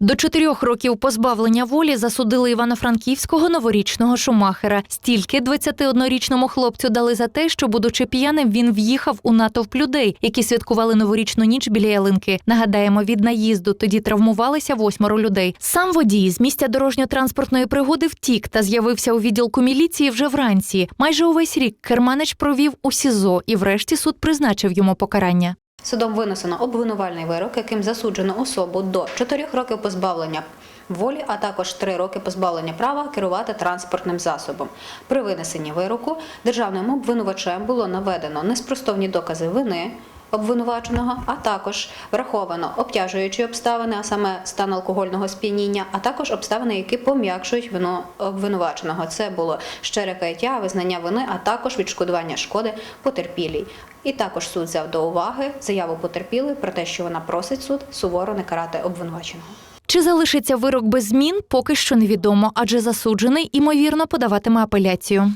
До чотирьох років позбавлення волі засудили івано-франківського новорічного шумахера. Стільки 21-річному хлопцю дали за те, що, будучи п'яним, він в'їхав у натовп людей, які святкували новорічну ніч біля ялинки. Нагадаємо, від наїзду тоді травмувалися восьмеро людей. Сам водій з місця дорожньо-транспортної пригоди втік та з'явився у відділку міліції вже вранці. Майже увесь рік керманич провів у СІЗО, і врешті суд призначив йому покарання. Судом винесено обвинувальний вирок, яким засуджено особу до 4 років позбавлення волі, а також 3 роки позбавлення права керувати транспортним засобом. При винесенні вироку державним обвинувачем було наведено неспростовні докази вини обвинуваченого, а також враховано обтяжуючі обставини, а саме стан алкогольного сп'яніння, а також обставини, які пом'якшують вину обвинуваченого. Це було щире каяття, визнання вини, а також відшкодування шкоди потерпілій. І також суд взяв до уваги заяву потерпілої про те, що вона просить суд суворо не карати обвинуваченого. Чи залишиться вирок без змін, поки що невідомо, адже засуджений імовірно подаватиме апеляцію.